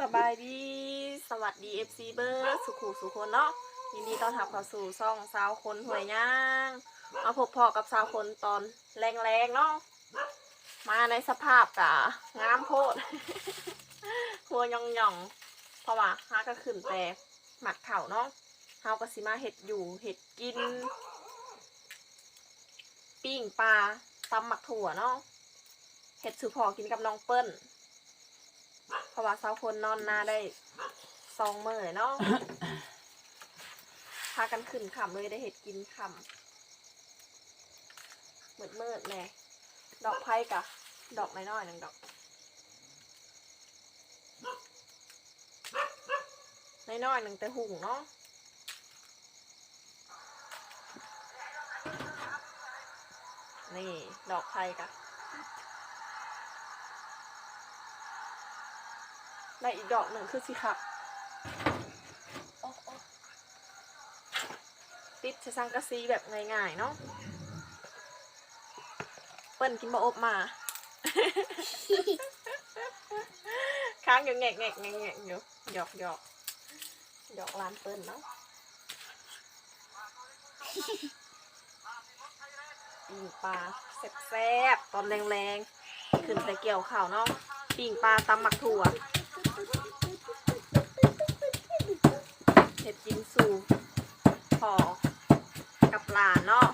สบายดี สวัสดี FC เบอร์สุขุสุคนเนาะยินดีต้อนรับเข้าสู่ซ่องสาวคนหวยย่างมาพบพอกับสาวคนตอนแรงๆเนาะมาในสภาพกะงามโพดหัวหย่องเพราะว่าฮาก็ขึ้นแต่หมัดเข่าเนาะเฮาก็สิมาเห็ดอยู่เห็ดกิน ปิ้งปลาตำหมักถั่วเนาะเห็ดสุพอกินกับน้องเปิ้ล เพราะว่าสาวคนนอนนาได้สองมื้อเนาะพากันขึ้นขำเลยได้เห็ดกินขำมืดมืดๆแน่ดอกไผ่กะ ดอกน้อยๆหนึ่งดอกน้อยๆหนึ่งแต่หุ่งเนาะนี่ ดอกไผ่กะ ได้อีกดอกหนึ่งคือสิคะติดจะสังกะซีแบบง่ายๆเนาะเปิ้นกินบะอบมา ค้างอยู่แงกแงกแงกแงกอยู่หยอกหยอกหยอกร้านเปิ้นเนาะปิ้งปลาแซ่บๆตอนแรงๆ ขึ้นแต่เกี่ยวข่าวเนาะปิ้งปลาตำหมักถั่ว เห็ดกินสูพอกับหลาเนาะ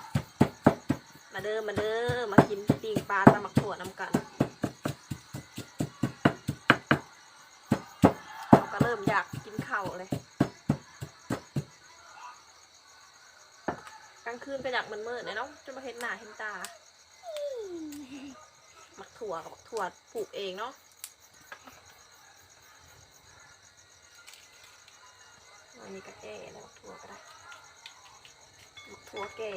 มาเด้อมาเด้อมากินปิ้งปลาตำมักถั่วนำกันเราก็เริ่มอยากกินข้าวเลยกลางคืนก็อยากมันมืดเลยเนาะจะมาเห็นหน้าเห็นตา มักถั่วกับมักถั่วปลูกเองเนาะ อันนี้ก็แก่แล้วถั่วก็ได้ถั่วแก่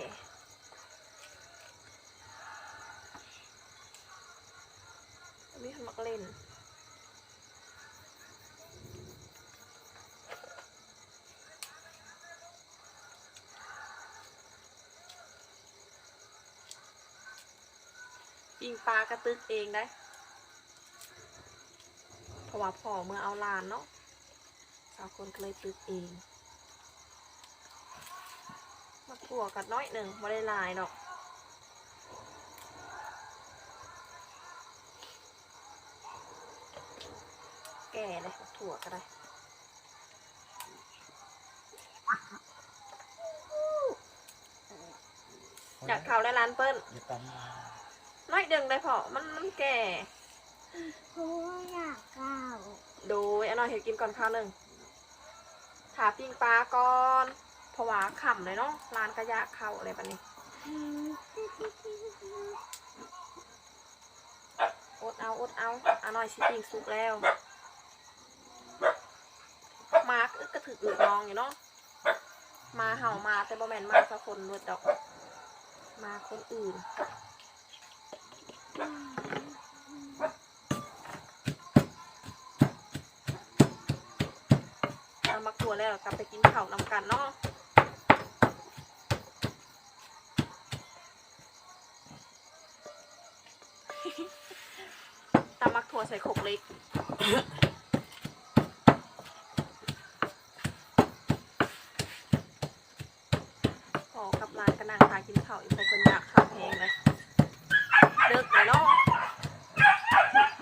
อันนี้ทำมักเล่นปิงปลากระตึกเองได้ เพราะว่าพ่อเมื่อเอาลานเนาะ สาวคนก็เลยตึกเองมาถั่วกัดน้อยหนึ่งไม่ได้หลายดอกแก่เลยบักถั่วก็ได้อยากเขาได้ร้านเปิ้ลอย่าตั้งน้อยเดึงได้พอมันมันแก่เพราะว่าอยากก้าวโดยเอาหน่อยเห็ดกินก่อนข้าวหนึ่ง ถาปิ้งปลาก่อนเพราะว่าขำเลยเนาะร้านก็อยาเข้าอะไรแบบนี้อดเอาอดเอาอาน่อยสิปิ้งสุกแล้วมาอึกกระถึกอึกนองอยู่เนาะมาเห่ามาแต่บ่แมนมาสักคนด้วยดอก มาคนอื่น เอามาตัว แล้วกลับไปกินข้าวนำกันเนาะตำมักถั่วใส่ขกเล็กพอกับร้านกระนังทากินข้าวอีกคนอยากข้าวแพงเลยเลิกเลยเนาะ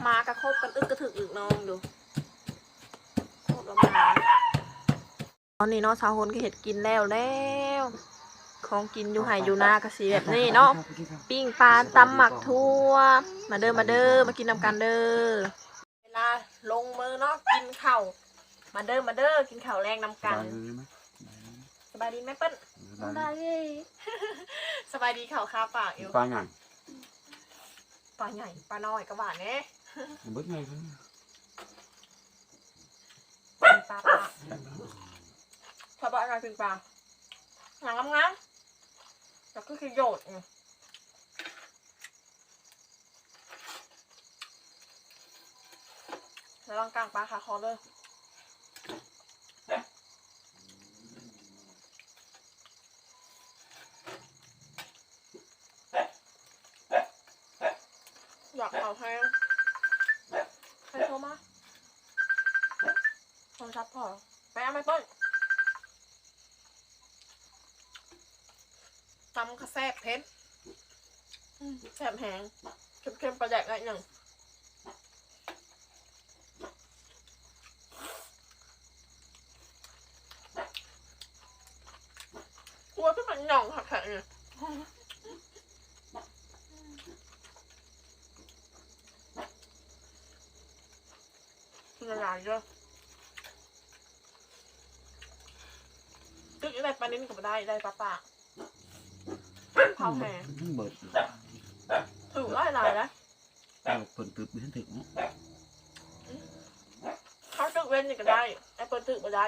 มากระคบกันอึกกระถึกอึกน้องดูโคตรประมาณ ตอนนี้เนาะสาวคนก็เห็ดกินแล้วแล้วของกินอยู่ไห่อยู่นากระสีแบบนี้เนาะปิ้งปลาตำหมักทั่ว มาเด้อมาเด้อมากินนำกันเด้อเวลาลงมือเนาะกินข้าวมาเด้อมาเด้อกินข้าวแรงนำกันสบายดีไหมเปิ้ลได้เลยสบายดีข้าวคาปากอยู่ปลาไงปลาใหญ่ปลาน้อยกระหวานเน่เบิดไงครับปลาปลา ปลาชอบอะไรเป็นปลาหนังงามๆแล้วก็คือโยดไงแล้วลองกลางปลาคาคอเลยอยากเอาให้ให้โทรมาศัพท์พอไปเอาไม่เปิ้ ลตำกระแซ่บเพชรแซ่บแหงเค็มๆประแดกอะไรอย่างกลัวที่มันหย่องหักแข็งเนี่ยละลายเยอะตึกได้ปลาเนิ่นก็บ่ได้ได้ปลาปาก เผาแห่เบิดถือไล่ลายนะเอาเปิดตึกไม่ถึงเขาตึกเว้นนี่ก็ได้ไอ้เปิดตึกมาได้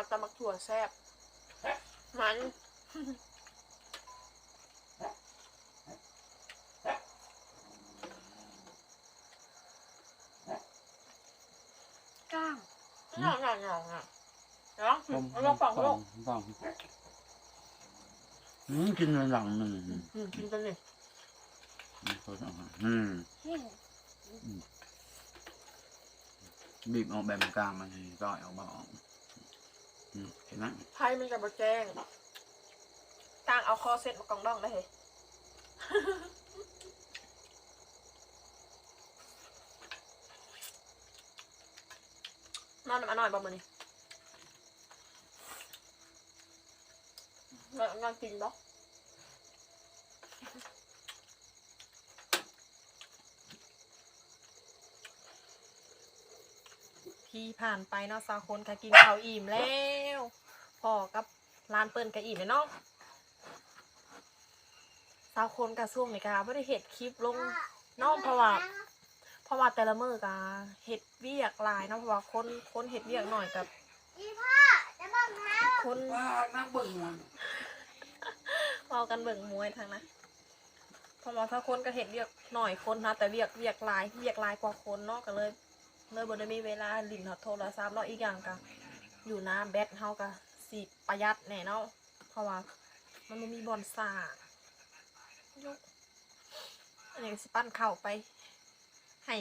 ปีกปลาตำมักถั่วแซ่บมันก้างหน่องหน่องหน่องอะเดี๋ยวเอาลองฟังลูกฟังอืมกินหลังหนึ่งอืมกินกันเลยอืมเฮ้ยบีบออกแบบกลางมันให้ก็เอามาออก อืมเห็นไหมไพ่มันจะมาแจ้งต่างเอาคอเซ็ตมากองดองได้เหรอนอนมาหน่อยบ่มือนี่แล้วงานกินบ่ พี่ผ่านไปเนาะสาวคนก็กินข้าวอิ่มแล้วพ่อกับร้านเปิ้นก็อิ่มเลยเนาะสาวคนกับช่วงนี้ก็ไม่ได้เห็ดคลิปลงเนอกเพราะว่าเพราะว่าแต่ละมื้อก็เห็ดเวียกหลายเนาะเพราะว่าคนคนเห็ดเวียกหน่อยกับอีพ่อจะบังคับคนว่านั่งเบิ่งมันเอากันเบิ่งมวยทางนะเพราะว่าถ้าคนก็เห็ดเวียกหน่อยคนนะแต่เวียกเวียกหลายเวียกหลายกว่าคนเนาะก็เลย เลยบ่ได้มีเวลาลิ้นโทรศัพท์เนาะอีกอย่างก็อยู่นะแบตเฮาก็สิประหยัดแน่เนาะเพราะว่ามันบ่มีบอลซ่ายกอันนี้สิปั้นเข้าไป ให้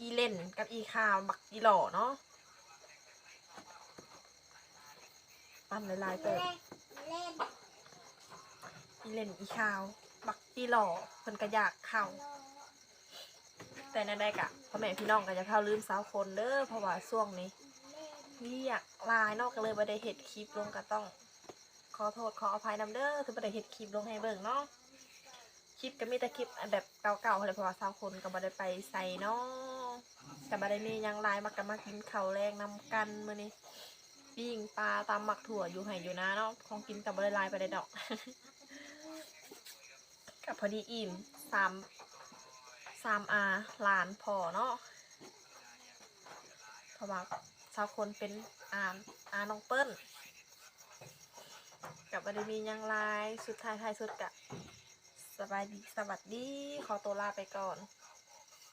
อีเล่นกับอีคาวบักอีหล่อเนาะปั้นหลายๆเติบเล่นเอีเล่นอีคาว บักอีหล่อเพิ่นก็อยากเข้า แต่นั่นได้กะพ่อแม่พี่น้องก็จะเข้าลืมสาวคนเด้อเพราะว่าช่วงนี้เรียากลายนอกก็เลยบ่ได้เห็ดคลิปลงก็ต้อง ขอโทษขออภัยนำเด้อที่บ่ได้เห็ดคลิปลงให้เบิ่งเนาะคลิปก็มีแต่คลิปแบบเก่าๆเลยเพราะว่าสาวคนก็บ่ได้ไปใส่เนาะก็บ่ได้มียังลายมากันมากินข้าวแรงนำกันมื้อนี้ปิ้งปลาตามหมักถั่วอยู่ให้อยู่นะเนาะของกินก็บ่ได้ลายไปได้ดอกกับพอดีอิ่มสาม สามอาหลานพอเนาะเพราะว่าสาวคนเป็นอาอาน้องเปิ้ลกับบไดมียังไลายสุดท้ายท้ายสุดกะสบายดีสวัสดี ขอตัวลาไปก่อน